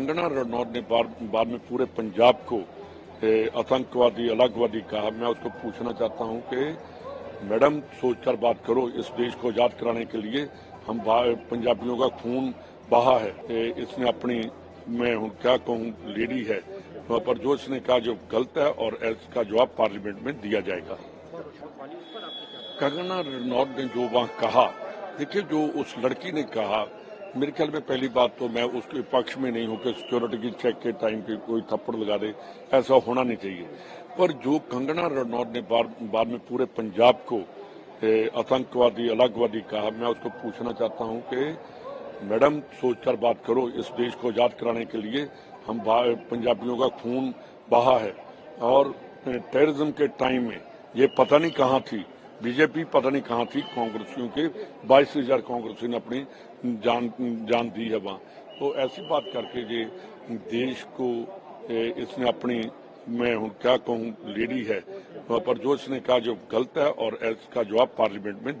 कंगना रनौत ने बाद में पूरे पंजाब को आतंकवादी, अलगवादी कहा। मैं उसको पूछना चाहता हूँ कि, मैडम, सोचकर बात करो, इस देश को आज़ाद कराने के लिए हम पंजाबियों का खून बहा है। इसने अपनी, मैं हूँ, क्या कहूँ, लेडी है। वहाँ पर जो इसने कहा, जो गलत है और इसका जवाब पार्लियामेंट में दिया जाएगा। कंगना रनौत ने जो वहाँ कहा, देखिए, जो उस लड़की ने कहा मेरे ख्याल में पहली बात तो मैं उसके पक्ष में नहीं हूँ कि सिक्योरिटी की चेक के टाइम पे कोई थप्पड़ लगा दे। ऐसा होना नहीं चाहिए। पर जो कंगना रनौत ने बाद में पूरे पंजाब को आतंकवादी, अलगवादी कहा, मैं उसको पूछना चाहता हूँ कि, मैडम, सोचकर बात करो, इस देश को आज़ाद कराने के लिए हम पंजाबियों का खून बहा है। और टेररिज्म के टाइम में, ये पता नहीं कहाँ थी बीजेपी पता नहीं कहाँ थी, कांग्रेसियों के, बाईस हज़ार कांग्रेसियों ने अपनी जान जान दी है वहाँ। तो ऐसी बात करके ये देश को इसने अपनी, मैं हूँ, क्या कहूँ, लेडी है। पर जो इसने कहा, जो गलत है और इसका जवाब पार्लियामेंट में